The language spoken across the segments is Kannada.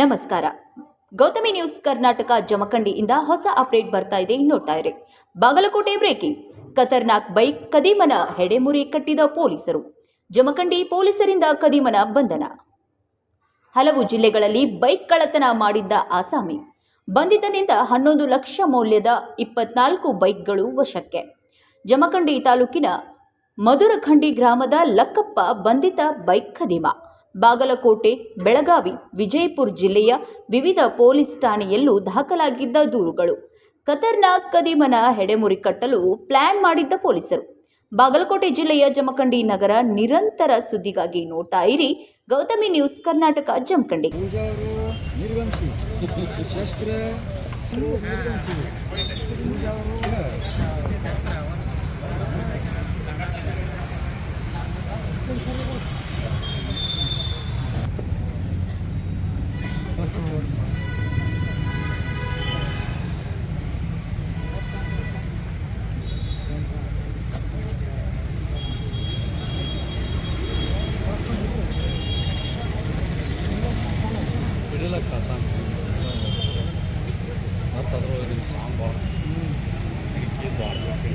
ನಮಸ್ಕಾರ. ಗೌತಮಿ ನ್ಯೂಸ್ ಕರ್ನಾಟಕ ಜಮಖಂಡಿಯಿಂದ ಹೊಸ ಅಪ್ಡೇಟ್ ಬರ್ತಾ ಇದೆ. ನೋಡ್ತಾ ಇರಿ. ಬಾಗಲಕೋಟೆ ಬ್ರೇಕಿಂಗ್. ಖತರ್ನಾಕ್ ಬೈಕ್ ಕದೀಮನ ಹೆಡೆಮುರಿ ಕಟ್ಟಿದ ಪೊಲೀಸರು. ಜಮಖಂಡಿ ಪೊಲೀಸರಿಂದ ಕದೀಮನ ಬಂಧನ. ಹಲವು ಜಿಲ್ಲೆಗಳಲ್ಲಿ ಬೈಕ್ ಕಳ್ಳತನ ಮಾಡಿದ್ದ ಆಸಾಮಿ. ಬಂಧಿತನಿಂದ ಹನ್ನೊಂದು ಲಕ್ಷ ಮೌಲ್ಯದ ಇಪ್ಪತ್ನಾಲ್ಕು ಬೈಕ್ಗಳು ವಶಕ್ಕೆ. ಜಮಖಂಡಿ ತಾಲೂಕಿನ ಮಧುರಖಂಡಿ ಗ್ರಾಮದ ಲಕ್ಕಪ್ಪ ಬಂಧಿತ ಬೈಕ್ ಖದೀಮ ಬಾಗಲಕೋಟೆ, ಬೆಳಗಾವಿ, ವಿಜಯಪುರ ಜಿಲ್ಲೆಯ ವಿವಿಧ ಪೊಲೀಸ್ ಠಾಣೆಯಲ್ಲೂ ದಾಖಲಾಗಿದ್ದ ದೂರುಗಳು. ಖತರ್ನಾಕ್ ಕದೀಮನ ಹೆಡೆಮುರಿ ಕಟ್ಟಲು ಪ್ಲಾನ್ ಮಾಡಿದ್ದ ಪೊಲೀಸರು. ಬಾಗಲಕೋಟೆ ಜಿಲ್ಲೆಯ ಜಮಖಂಡಿ ನಗರ ನಿರಂತರ ಸುದ್ದಿಗಾಗಿ ನೋಡ್ತಾ ಇರಿ ಗೌತಮಿ ನ್ಯೂಸ್ ಕರ್ನಾಟಕ ಜಮಖಂಡಿ. ಬಿಡಲಕ್ಕ ಮತ್ತು ಅದ್ರ ಸಾಂಬಾರು ಇಕ್ಕಿದ್ದು ಆಡ್ಬೇಕು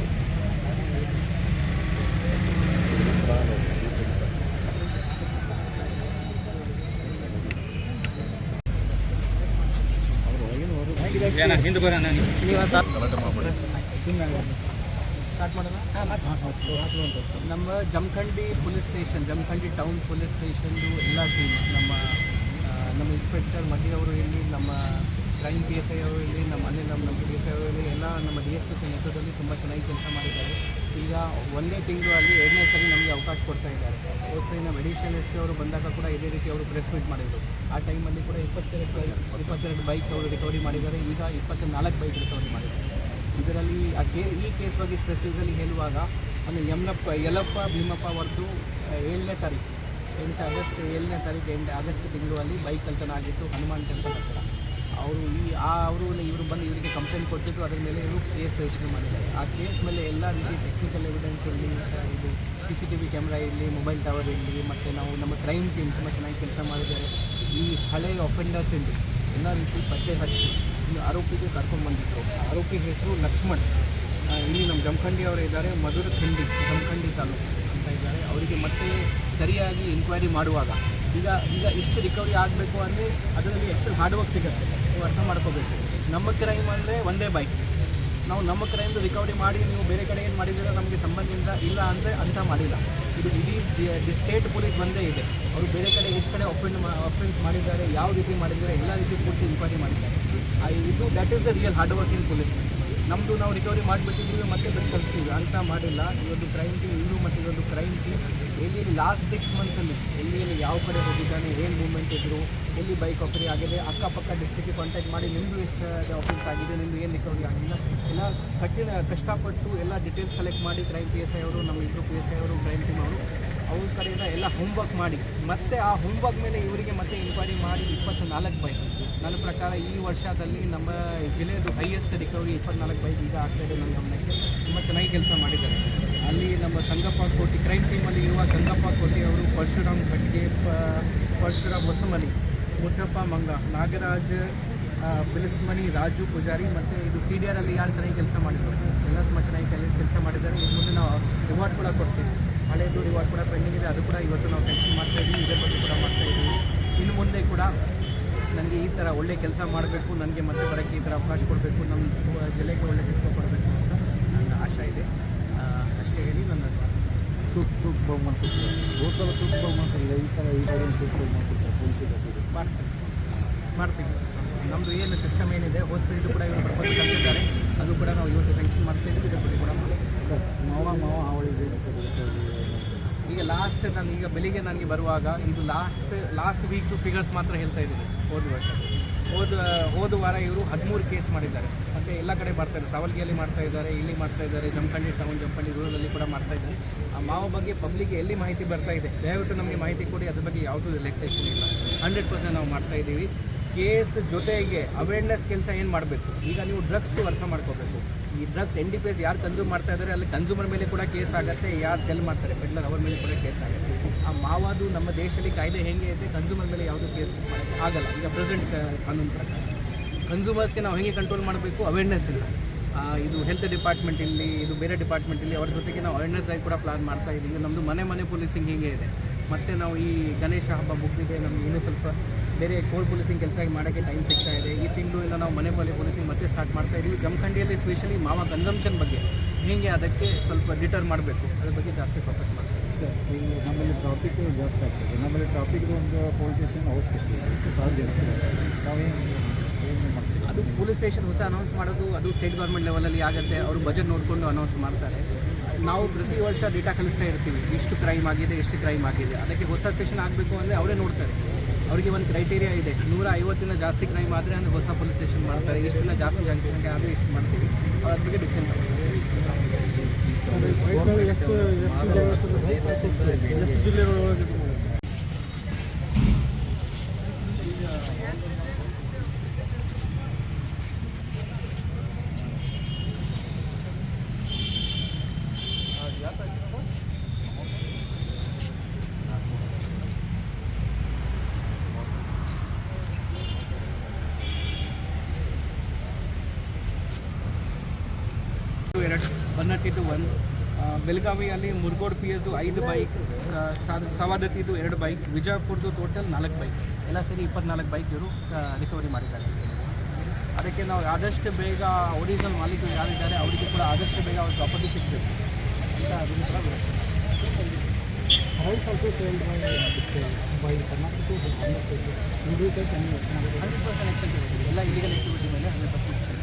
ಏನ ಹಿಂದೆ ಬರೋಣ ಗಲಾಟೆ ಮಾಡ್ಬೇಡಿ ಸ್ಟಾರ್ಟ್ ಮಾಡೋಣ ನಮ್ಮ Jamkhandi police station, Jamkhandi town police ಸ್ಟೇಷನ್ದು ಎಲ್ಲ ಟೀಮ್, ನಮ್ಮ ನಮ್ಮ ಇನ್ಸ್ಪೆಕ್ಟರ್ ಮಹಿ ಅವರು ಇಲ್ಲಿ, ನಮ್ಮ ಕ್ರೈಮ್ ಪಿ ಎಸ್ ಐ ಅವರು ಇಲ್ಲಿ, ನಮ್ಮ ಮನೆ ನಮ್ಮ ನಮ್ಮ ಪಿ ಎಸ್ ಐ ಅವರು ಇರಲಿ ಎಲ್ಲ ನಮ್ಮ ಡಿ ಎಸ್ ಪಿ ನೇತೃತ್ವದಲ್ಲಿ ತುಂಬ ಚೆನ್ನಾಗಿ ಕೆಲಸ ಮಾಡಿದ್ದಾರೆ. ಈಗ ಒಂದೇ ತಿಂಗಳು ಅಲ್ಲಿ ಎರಡನೇ ಸರಿ ನಮಗೆ ಅವಕಾಶ ಕೊಡ್ತಾ ಇದ್ದಾರೆ. ಹೋದ ಸರಿ ನಮ್ಮ ಅಡಿಷನಲ್ ಎಸ್ ಪಿ ಅವರು ಬಂದಾಗ ಕೂಡ ಇದೇ ರೀತಿ ಅವರು ಪ್ರೆಸ್ ಮೀಟ್ ಮಾಡಿದರು. ಆ ಟೈಮಲ್ಲಿ ಕೂಡ ಇಪ್ಪತ್ತೆರಡು ಇಪ್ಪತ್ತೆರಡು ಬೈಕ್ ಅವರು ರಿಕವರಿ ಮಾಡಿದ್ದಾರೆ. ಈಗ ಇಪ್ಪತ್ತ ನಾಲ್ಕು ಬೈಕ್ ರಿಕವರಿ ಮಾಡಿದ್ದಾರೆ. ಇದರಲ್ಲಿ ಆ ಕೇ, ಈ ಕೇಸ್ ಬಗ್ಗೆ ಸ್ಪೆಸಿಫಿಕಲಿ ಹೇಳುವಾಗ, ಅಂದರೆ ಎಮ್ನಪ್ಪ ಯಲಪ್ಪ ಭೀಮಪ್ಪ ಅವರದ್ದು ಏಳನೇ ತಾರೀಕು. ಎಂಟು ಆಗಸ್ಟ್ ಏಳನೇ ತಾರೀಕು ಎಂಟು ಆಗಸ್ಟ್ ತಿಂಗಳಲ್ಲಿ ಬೈಕ್ ಕಲ್ತನ ಆಗಿತ್ತು, ಹನುಮಾನ್ ಚಂದ್ರ ಹತ್ತಿರ ಅವರು ಈ, ಆ ಅವರು ಇವರು ಬಂದು ಇವರಿಗೆ ಕಂಪ್ಲೇಂಟ್ ಕೊಟ್ಟಿದ್ದು ಅದರ ಮೇಲೆ ಇವರು ಕೇಸ್ ರಿಜಿಸ್ಟರ್ ಮಾಡಿದ್ದಾರೆ. ಆ ಕೇಸ್ ಮೇಲೆ ಎಲ್ಲ ರೀತಿ ಟೆಕ್ನಿಕಲ್ ಎವಿಡೆನ್ಸ್ ಇರಲಿ ಇದು C C T V camera ಇರಲಿ ಮೊಬೈಲ್ ಟವರ್ ಇರಲಿ, ಮತ್ತು ನಾವು ನಮ್ಮ ಕ್ರೈಮ್ ಟೀಮ್ ತುಂಬ ಚೆನ್ನಾಗಿ ಕೆಲಸ ಮಾಡಿದ್ದಾರೆ. ಈ ಹಳೆಯ ಅಫೆಂಡರ್ಸ್ ಇರಲಿ ಎಲ್ಲ ರೀತಿ ಪತ್ತೆ ಹಚ್ಚಿ ಆರೋಪಿಗೆ ಕರ್ಕೊಂಡು ಬಂದಿದ್ದರು ಆರೋಪಿ ಹೆಸರು ಲಕ್ಷ್ಮಣ್. ಇಲ್ಲಿ ನಮ್ಮ ಜಮಖಂಡಿ ಅವರು ಇದ್ದಾರೆ, ಮಧುರ ಖಂಡಿ ಜಮಖಂಡಿ ತಾಲೂಕು. ಅಂತ ಇದ್ದಾರೆ. ಅವರಿಗೆ ಮತ್ತೆ ಸರಿಯಾಗಿ ಇನ್ಕ್ವೈರಿ ಮಾಡುವಾಗ, ಈಗ ಈಗ ಇಷ್ಟು ರಿಕವರಿ ಆಗಬೇಕು ಅಂದರೆ ಅದರಲ್ಲಿ ಎಷ್ಟು ಹಾರ್ಡ್ ವರ್ಕ್ ಸಿಗುತ್ತೆ. ನೀವು ಅರ್ಥ ಮಾಡ್ಕೋಬೇಕು. ನಮ್ಮ ಕ್ರೈಮ್ ಅಂದರೆ ಒಂದೇ ಬೈಕ್ ನಾವು ನಮ್ಮ ಕ್ರೈಮ್ದು ರಿಕವರಿ ಮಾಡಿ, ನೀವು ಬೇರೆ ಕಡೆ ಏನು ಮಾಡಿದ್ದೀರ, ನಮಗೆ ಸಂಬಂಧದಿಂದ ಇಲ್ಲ ಅಂದರೆ ಅಂಥ ಮಾಡಿಲ್ಲ. ಇದು ಇಡೀ ಸ್ಟೇಟ್ ಪೊಲೀಸ್ ಒಂದೇ ಇದೆ. ಅವರು ಬೇರೆ ಕಡೆ ಎಷ್ಟು ಕಡೆ ಒಫೆಂಡ್ ಅಫೆನ್ಸ್ ಮಾಡಿದ್ದಾರೆ, ಯಾವ ರೀತಿ ಮಾಡಿದ್ದಾರೆ, ಎಲ್ಲ ರೀತಿ ಪೂರ್ತಿ ಇನ್ಕ್ವೈರಿ ಮಾಡಿದ್ದಾರೆ. ಇದು that is the real hard working police ನಮ್ಮದು ನಾವು ರಿಕವರಿ ಮಾಡಿಬಿಟ್ಟಿದ್ದೀವಿ, ಮತ್ತೆ ಬಿಟ್ಟು ಕಳಿಸ್ತೀವಿ. ಅಂತ ಮಾಡಿಲ್ಲ. ಇವತ್ತು ಕ್ರೈಮ್ ಟೀಮ್ ಇನ್ನು ಮತ್ತು ಇವತ್ತು ಕ್ರೈಮ್ ಟೀಮ್ ಎಲ್ಲಿ ಲಾಸ್ಟ್ ಸಿಕ್ಸ್ ಮಂತ್ಸಲ್ಲಿ ಎಲ್ಲಿ ಎಲ್ಲಿ ಯಾವ ಕಡೆ ಹೋಗಿದ್ದಾನೆ, ಏನು ಮೂವ್ಮೆಂಟ್ ಇದ್ದರು ಎಲ್ಲಿ ಬೈಕ್ ಆಫರಿ ಆಗಿದೆ, ಅಕ್ಕಪಕ್ಕ ಡಿಸ್ಟ್ರಿಕ್ಗೆ ಕಾಂಟ್ಯಾಕ್ಟ್ ಮಾಡಿ ನಿಮ್ಮದು ಎಷ್ಟು ಆಫೀಸ್ ಆಗಿದೆ ನಿಮ್ಮದು ಏನು ರಿಕವರಿ ಆಗಿಲ್ಲ. ಎಲ್ಲ ಕಠಿಣ, ಕಷ್ಟಪಟ್ಟು ಎಲ್ಲ ಡೀಟೇಲ್ಸ್ ಕಲೆಕ್ಟ್ ಮಾಡಿ ಕ್ರೈಮ್ ಪಿ ಎಸ್ ಐ ಅವರು, ನಮ್ಮ ಇಬ್ಬರು ಪಿ ಎಸ್ ಐ ಅವರು ಕ್ರೈಮ್ ಟೀಮ್ ಅವರು ಕಡೆಯಿಂದ ಎಲ್ಲ ಹೋಮ್ವರ್ಕ್ ಮಾಡಿ. ಮತ್ತೆ ಆ ಹೋಮ್ವರ್ಕ್ ಮೇಲೆ ಇವರಿಗೆ ಮತ್ತೆ ಇನ್ಕ್ವೈರಿ ಮಾಡಿ ಇಪ್ಪತ್ತು ನಾಲ್ಕು ಬೈಕ್ ನನ್ನ ಪ್ರಕಾರ ಈ ವರ್ಷದಲ್ಲಿ ನಮ್ಮ ಜಿಲ್ಲೆಯದು ಹೈಯೆಸ್ಟ್ ರಿಕವರಿ ಇಪ್ಪತ್ನಾಲ್ಕು ಬೈಕ್ ಈಗ ಆಗ್ತಾ ಇದೆ ನನ್ನ ಗಮನಕ್ಕೆ. ತುಂಬ ಚೆನ್ನಾಗಿ ಕೆಲಸ ಮಾಡಿದ್ದಾರೆ. ಅಲ್ಲಿ ನಮ್ಮ ಸಂಗಪ್ಪ ಕೋಟಿ ಕ್ರೈಮ್ ಟೀಮಲ್ಲಿ ಇರುವ ಸಂಗಪ್ಪ ಕೋಟಿ ಅವರು ಪರಶುರಾಮ್ ಕಟ್ಟಿಗೆ ಪ- ಪರಶುರಾಮ್ ಹೊಸಮನಿ, ಮುತ್ತಪ್ಪ ಮಂಗ, ನಾಗರಾಜ್ ಬಿಲಿಸ್ಮನಿ, ರಾಜು ಪೂಜಾರಿ ಮತ್ತು ಇದು ಸಿ ಡಿ ಆರಲ್ಲಿ ಯಾರು ಚೆನ್ನಾಗಿ ಕೆಲಸ ಮಾಡಿದ್ರು ಎಲ್ಲ ತುಂಬ ಚೆನ್ನಾಗಿ ಕೆಲಸ ಮಾಡಿದ್ದಾರೆ ಇನ್ನು ಮುಂದೆ ನಾವು ರಿವಾರ್ಡ್ ಕೂಡ ಕೊಡ್ತೀವಿ ಹಳೆಯದು ರಿವಾರ್ಡ್ ಕೂಡ ಪೆಂಡಿಂಗ್ ಇದೆ ಅದು ಕೂಡ ಇವತ್ತು ನಾವು ಸೆಕ್ಷನ್ ಮಾಡ್ತಾ ಇದ್ದೀವಿ ಇದೇ ಬಗ್ಗೆ ಕೂಡ ಮಾಡ್ತಾ ಇದ್ದೀವಿ ಇನ್ನು ಮುಂದೆ ಕೂಡ ನನಗೆ ಈ ಥರ ಒಳ್ಳೆ ಕೆಲಸ ಮಾಡಬೇಕು ನನಗೆ ಮತ್ತೆ ಬರೋಕ್ಕೆ ಈ ಥರ ಅವಕಾಶ ಕೊಡಬೇಕು ನಮ್ಮ ಜಿಲ್ಲೆಗೆ ಒಳ್ಳೆ ಕೆಲಸ ಕೊಡಬೇಕು ಅಂತ ನನ್ನ ಆಶೆ ಇದೆ. ಅಷ್ಟೇ ಹೇಳಿ ನನ್ನ ಸೂಪ್ ಸೂಪ್ ಬೌ ಕೊಡ್ತಾರೆ? ಹೋದ ಸಲ ಸೂಪ್ ಬಹುಮಾನ ಮಾಡ್ತಾರೆ ಈ ಸಲ ಈ ಸಲ ಸೂಪ್ ಪೊಲೀಸಿಗೆ ಮಾಡ್ತೀನಿ. ಮಾಡ್ತೀವಿ ನಮ್ಮದು ಏನು ಸಿಸ್ಟಮ್ ಏನಿದೆ ಹೋದ ಸೈಡು ಕೂಡ ಇವರು ಪ್ರಪೋಸಲ್ ಕಳಿಸಿದ್ದಾರೆ. ಅದು ಕೂಡ ನಾವು ಇವತ್ತು ಸ್ಯಾಂಕ್ಷನ್ ಮಾಡ್ತಾ ಇದ್ದೀವಿ ಇದ್ರ ಬಗ್ಗೆ ಕೂಡ ಮಾಡ್ತೀವಿ ಸರ್ ಮಾವ ಮಾವ ಅವಳಿ ಈಗ ಲಾಸ್ಟ್ ನಾನು ಈಗ ಬೆಳಿಗ್ಗೆ ನನಗೆ ಬರುವಾಗ ಇದು ಲಾಸ್ಟ್ ಲಾಸ್ಟ್ ವೀಕ್ ಫಿಗರ್ಸ್ ಮಾತ್ರ ಹೇಳ್ತಾ ಇದ್ದೀನಿ. ಹೋದ ವರ್ಷ. ಹೋದ ಹೋದ ವಾರ ಇವರು ಹದಿಮೂರು ಕೇಸ್ ಮಾಡಿದ್ದಾರೆ. ಮತ್ತು ಎಲ್ಲ ಕಡೆ ಬರ್ತಾರೆ ಸಾವಲ್ಗಿಯಲ್ಲಿ ಮಾಡ್ತಾ ಇದ್ದಾರೆ, ಇಲ್ಲಿ ಮಾಡ್ತಾ ಇದ್ದಾರೆ, ಜಮಖಂಡಿ ಟೌನ್ ಜಮಖಂಡಿ ರೂರಲಲ್ಲಿ ಕೂಡ ಮಾಡ್ತಾ ಇದ್ದಾರೆ. ಆ ಮಾವ ಬಗ್ಗೆ ಪಬ್ಲಿಕ್ ಎಲ್ಲಿ ಮಾಹಿತಿ ಬರ್ತಾ ಇದೆ, ದಯವಿಟ್ಟು ನಮಗೆ ಮಾಹಿತಿ ಕೊಡಿ. ಅದ್ರ ಬಗ್ಗೆ ಯಾವುದೂ ರಿಲ್ಯಾಕ್ಸೇಷನ್ ಇಲ್ಲ. ಹಂಡ್ರೆಡ್ ಪರ್ಸೆಂಟ್ ನಾವು ಮಾಡ್ತಾ ಇದ್ದೀವಿ. ಕೇಸ್ ಜೊತೆಗೆ ಅವೇರ್ನೆಸ್ ಕೆಲಸ ಏನು ಮಾಡಬೇಕು? ಈಗ ನೀವು ಡ್ರಗ್ಸ್ಗೂ ಅರ್ಥ ಮಾಡ್ಕೋಬೇಕು. ಈ drugs N D P S ಯಾರು ಕನ್ಸ್ಯೂಮ್ ಮಾಡ್ತಾ ಇದ್ದಾರೆ ಅಲ್ಲಿ ಕನ್ಸ್ಯೂಮರ್ ಮೇಲೆ ಕೂಡ ಕೇಸ್ ಆಗುತ್ತೆ, ಯಾರು ಸೆಲ್ ಮಾಡ್ತಾರೆ ಪೆಡ್ಲರ್ ಅವ್ರ ಮೇಲೆ ಕೂಡ ಕೇಸ್ ಆಗುತ್ತೆ. ಆ ಮಾವಾದು ನಮ್ಮ ದೇಶದಲ್ಲಿ ಕಾಯ್ದೆ ಹೇಗೆ ಇದೆ ಕನ್ಸ್ಯೂಮರ್ ಮೇಲೆ ಯಾವುದೂ ಕೇಸ್ ಆಗಲ್ಲ. ಈಗ ಪ್ರೆಸೆಂಟ್ ಕಾನೂನು ಪ್ರಕಾರ. ಕನ್ಸ್ಯೂಮರ್ಸ್ಗೆ ನಾವು ಹೇಗೆ ಕಂಟ್ರೋಲ್ ಮಾಡಬೇಕು? ಅವೇರ್ನೆಸ್ ಇಲ್ಲ. ಇದು ಹೆಲ್ತ್ ಡಿಪಾರ್ಟ್ಮೆಂಟ್ ಇಲ್ಲಿ, ಇದು ಬೇರೆ ಡಿಪಾರ್ಟ್ಮೆಂಟ್ ಇಲ್ಲಿ, ಅವ್ರ ಜೊತೆಗೆ ನಾವು ಅವೇರ್ನೆಸ್ ಆಗಿ ಕೂಡ ಪ್ಲಾನ್ ಮಾಡ್ತಾ ಇದ್ದೀವಿ ನಮ್ಮದು ಮನೆ ಮನೆ ಪೊಲೀಸಿಂಗ್ ಹೀಗೆ ಇದೆ. ಮತ್ತು ನಾವು ಈ ಗಣೇಶ ಹಬ್ಬ ಮುಗಿದಿದೆ ನಮಗೆ ಇನ್ನೂ ಸ್ವಲ್ಪ ಬೇರೆ ಕೋಲ್ ಪೊಲೀಸಿಂಗ್ ಕೆಲಸ ಮಾಡೋಕ್ಕೆ ಟೈಮ್ ಸಿಗ್ತಾ ಇದೆ. ಈ ತಿಂಗಳು ಎಲ್ಲ ನಾವು ಮನೆ ಮನೆ ಪೊಲೀಸಿಂಗ್ ಮತ್ತೆ ಸ್ಟಾರ್ಟ್ ಮಾಡ್ತಾ ಇದ್ದೀವಿ ಜಮಖಂಡಿಯಲ್ಲಿ ಸ್ಪೆಷಲಿ ಮಾವ ಕನ್ಸಂಪ್ಷನ್ ಬಗ್ಗೆ ಹೀಗೆ ಅದಕ್ಕೆ ಸ್ವಲ್ಪ ಡಿಟರ್ ಮಾಡಬೇಕು? ಅದ್ರ ಬಗ್ಗೆ ಜಾಸ್ತಿ ಫೋಕಸ್ ಮಾಡ್ತೀವಿ. ಸರ್ ಈ ನಮ್ಮಲ್ಲಿ ಟ್ರಾಫಿಕ್ ಜಾಸ್ತಿ ಆಗ್ತದೆ. ನಮ್ಮಲ್ಲಿ ಟ್ರಾಫಿಕ್ದು ಒಂದು ಪೊಲೀಸ್ ಸ್ಟೇಷನ್ ಅವಶ್ಯಕತೆ ಇದೆ. ಸಾಧ್ಯ ಇರ್ತದೆ ನಾವೇನು ಏನು ಮಾಡ್ತೀವಿ? ಅದು ಪೊಲೀಸ್ ಸ್ಟೇಷನ್ ಹೊಸ ಅನೌನ್ಸ್ ಮಾಡೋದು ಅದು ಸ್ಟೇಟ್ ಗೌರ್ಮೆಂಟ್ ಲೆವೆಲಲ್ಲಿ ಆಗುತ್ತೆ. ಅವರು ಬಜೆಟ್ ನೋಡಿಕೊಂಡು ಅನೌನ್ಸ್ ಮಾಡ್ತಾರೆ. ನಾವು ಪ್ರತಿ ವರ್ಷ ಡೇಟಾ ಕಲಿಸ್ತಾ ಇರ್ತೀವಿ. ಎಷ್ಟು ಕ್ರೈಮ್ ಆಗಿದೆ, ಎಷ್ಟು ಕ್ರೈಮ್ ಆಗಿದೆ. ಅದಕ್ಕೆ ಹೊಸ ಸ್ಟೇಷನ್ ಆಗಬೇಕು ಅಂದರೆ ಅವರೇ ನೋಡ್ತಾರೆ. ಅವರಿಗೆ ಒಂದು ಕ್ರೈಟೇರಿಯಾ ಇದೆ. ನೂರ ಐವತ್ತಿನ ಜಾಸ್ತಿ ಕ್ರೈಮ್ ಆದರೆ ಅಂದರೆ ಹೊಸ ಪೊಲೀಸ್ ಸ್ಟೇಷನ್ ಮಾಡ್ತಾರೆ. ಇಷ್ಟನ್ನ ಜಾಸ್ತಿ ಜನಸಂಖ್ಯೆ ಆದರೆ ಇಷ್ಟು ಮಾಡ್ತೀವಿ. ಅವ್ರ ಅದ್ರ ಬಗ್ಗೆ ಡಿಸೈಡ್ ಮಾಡ್ತೀವಿ. ಎಷ್ಟು ಎಷ್ಟು ಎಷ್ಟು ಜಿಲ್ಲೆಗಳೊಳಗೆ ಎರಡು ಬನ್ನಟ್ಟಿದ್ದು ಒಂದು. ಬೆಳಗಾವಿಯಲ್ಲಿ ಮುರ್ಗೋಡ್ ಪಿ ಎಸ್ದು ಐದು ಬೈಕ್ ಸವಾದತ್ತಿದ್ದು ಎರಡು ಬೈಕ್ ವಿಜಯಪುರದ್ದು ಟೋಟಲ್ ನಾಲ್ಕು ಬೈಕ್. ಎಲ್ಲ ಸೇರಿ ಇಪ್ಪತ್ನಾಲ್ಕು ಬೈಕ್ ಇವರು ರಿಕವರಿ ಮಾಡಿದ್ದಾರೆ. ಅದಕ್ಕೆ ನಾವು ಆದಷ್ಟು ಬೇಗ ಒರಿಜಿನಲ್ ಮಾಲೀಕರು ಯಾರಿದ್ದಾರೆ ಅವರಿಗೆ ಕೂಡ ಆದಷ್ಟು ಬೇಗ ಅವ್ರ ಪ್ರಾಪರ್ಟಿ ಸಿಗಬೇಕು. ಅಂತ ಅದನ್ನು ಕೂಡ rice also sale by Karnataka hundred percent extent ಎಲ್ಲ ಇಲಿಗಲ್ ಆಕ್ಟಿವಿಟಿ ಮೇಲೆ ಹಂಡ್ರೆಡ್ ಪರ್ಸೆಂಟ್